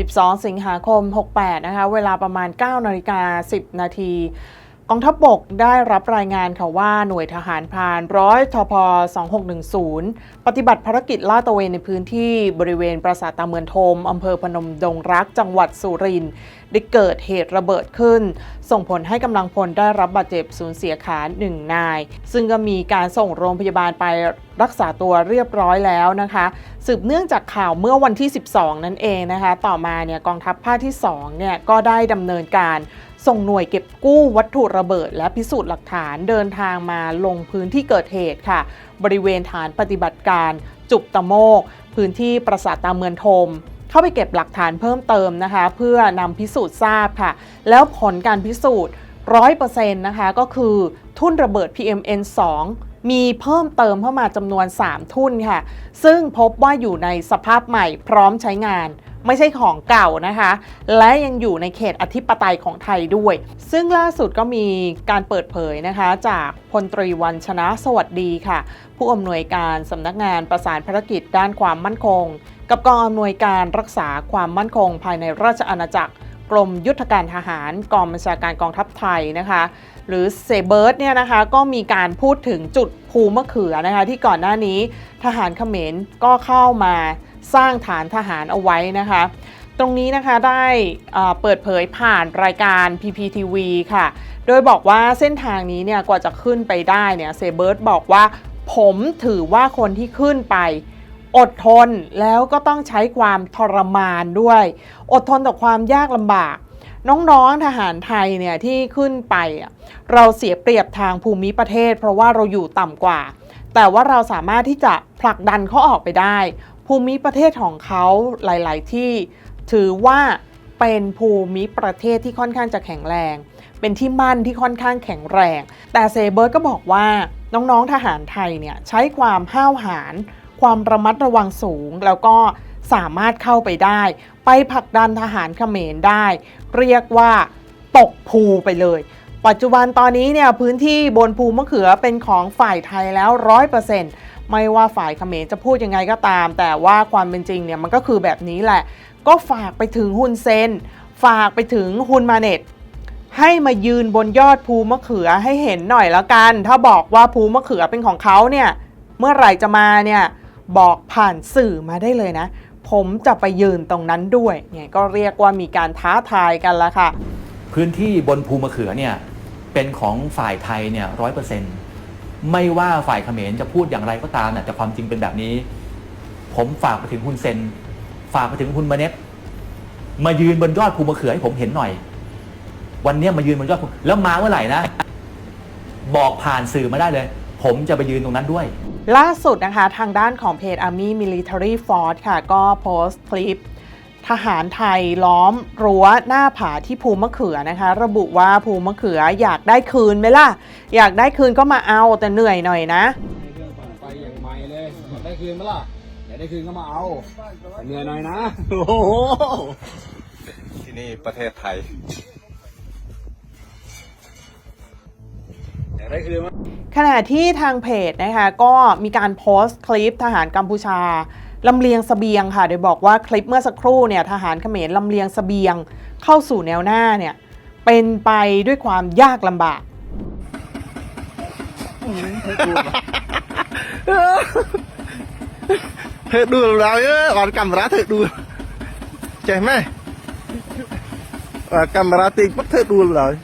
12 สิงหาคม 68 นะคะ เวลาประมาณ 9 นาฬิกา 10 นาที กองทัพบบกได้รับรายงานค่ะว่าหน่วยทหารพรานร้อยทพ2610 ปฏิบัติภารกิจลาดตระเวนในพื้นที่บริเวณปราสาทตาเมือนทมอำเภอพนมดงรักจังหวัดสุรินทร์ได้เกิดเหตุระเบิดขึ้น ส่งผลให้กำลังพลได้รับบาดเจ็บสูญเสียขาหนึ่งนาย ซึ่งก็มีการส่งโรงพยาบาลไปรักษาตัวเรียบร้อยแล้วนะคะ สืบเนื่องจากข่าวเมื่อวันที่ 12 นั่นเองนะคะ ต่อมาเนี่ยกองทัพภาคที่2เนี่ยก็ได้ดำเนินการ ส่งหน่วยเก็บกู้วัตถุระเบิด และพิสูจน์หลักฐานเดินทางมาลงพื้นที่เกิดเหตุค่ะ บริเวณฐานปฏิบัติการจุกตะโมก พื้นที่ปราสาทตาเมือนทม เข้าไปเก็บหลักฐานเพิ่มเติมนะคะ เพื่อนำพิสูจน์ทราบค่ะ แล้วผลการพิสูจน์100%นะคะ ก็คือทุ่นระเบิด PMN 2 มีเพิ่มเติมเข้ามาจำนวน 3 ทุ่นค่ะ ซึ่งพบว่าอยู่ในสภาพใหม่พร้อมใช้งาน ไม่ใช่ของเก่านะคะ และยังอยู่ในเขตอธิปไตยของไทยด้วย ซึ่งล่าสุดก็มีการเปิดเผยนะคะ จากพลตรีวันชนะสวัสดีค่ะ ผู้อำนวยการสำนักงานประสานภารกิจด้านความมั่นคง กับกองอำนวยการรักษาความมั่นคง ภายในราชอาณาจักรกรมยุทธการทหารกองบัญชาการกองทัพไทยนะคะ หรือเซเบิร์ตเนี่ยนะคะก็มีการพูดถึงจุดภูมะเขือนะคะ ที่ก่อนหน้านี้ทหารเขมรก็เข้ามา สร้างฐานทหารเอาไว้นะคะ ตรงนี้นะคะได้เปิดเผยผ่านรายการ PPTV ค่ะ โดยบอกว่าเส้นทางนี้เนี่ยกว่าจะขึ้นไปได้เนี่ยเซเบิร์ตบอกว่า ผมถือว่าคนที่ขึ้นไปอดทนแล้วก็ต้องใช้ความทรมานด้วย อดทนต่อความยากลำบาก น้องๆทหารไทยเนี่ยที่ขึ้นไป เราเสียเปรียบทางภูมิประเทศ เพราะว่าเราอยู่ต่ำกว่า แต่ว่าเราสามารถที่จะผลักดันเขาออกไปได้ ภูมิประเทศของเขาหลาย ๆ ที่ถือว่าเป็นภูมิประเทศที่ค่อนข้างจะแข็งแรง เป็นที่มั่นที่ค่อนข้างแข็งแรง แต่เซเบิร์ตก็บอกว่าน้องๆทหารไทยเนี่ยใช้ความห้าวหาญความระมัดระวังสูง แล้วก็สามารถเข้าไปได้ ไปผลักดันทหารเขมรได้ เรียกว่าตกภูไปเลย ปัจจุบันตอนนี้เนี่ยพื้นที่บนภูมะเขือเป็นของฝ่ายไทยแล้วร้อยเปอร์เซ็นต์ ไม่ว่าฝ่ายเขมรจะพูดยังไงก็ตาม แต่ว่าความเป็นจริงเนี่ยมันก็คือแบบนี้แหละ ก็ฝากไปถึงฮุนเซน ฝากไปถึงฮุนมาเน็ตให้มายืนบนยอดภูมะเขือให้เห็นหน่อยแล้วกัน ถ้าบอกว่าภูมะเขือเป็นของเขาเนี่ย เมื่อไหร่จะมาเนี่ยบอกผ่านสื่อมาได้เลยนะ ผมจะไปยืนตรงนั้นด้วยเนี่ยก็เรียกว่ามีการท้าทายกันละค่ะ พื้นที่บนภูมะเขือเนี่ยเป็นของฝ่ายไทยเนี่ยร้อยเปอร์เซ็นต์ ไม่ว่าฝ่ายเขมรจะพูดอย่างไรก็ตามเนี่ยแต่ความจริงเป็นแบบนี้ ผมฝากไปถึงคุณเซน ฝากไปถึงคุณมาเน็ตมายืนบนยอดภูมะเขือให้ผมเห็นหน่อย วันนี้มายืนบนยอดภูแล้วมาเมื่อไหร่นะ บอกผ่านสื่อมาได้เลย ผมจะไปยืนตรงนั้นด้วย ล่าสุดนะคะ ทางด้านของเพจ Army Military Force ค่ะ ก็โพสต์คลิป ทหารไทยล้อมรั้วหน้าผาที่ภูมะเขือนะคะ ระบุว่าภูมะเขืออยากได้คืนไหมล่ะ อยากได้คืนก็มาเอาแต่เหนื่อยหน่อยนะในเครื่องปั่นไฟอย่างใหม่เลยอยากได้คืนไหมล่ะอยากได้คืนก็มาเอาแต่เหนื่อยหน่อยนะโอ้โหที่นี่ประเทศไทยอยากได้คืนไหมขณะที่ทางเพจนะคะก็มีการโพสต์คลิปทหารกัมพูชา ลำเลียงเสบียงค่ะ โดยบอกว่าคลิปเมื่อสักครู่เนี่ยทหารเขมรลำเลียงเสบียงเข้าสู่แนวหน้าเนี่ยเป็นไปด้วยความยากลำบาก Thế đùa nào chứ, còn camera thế đùa Chạy mẹ Và camera tình bắt thế đùa rồi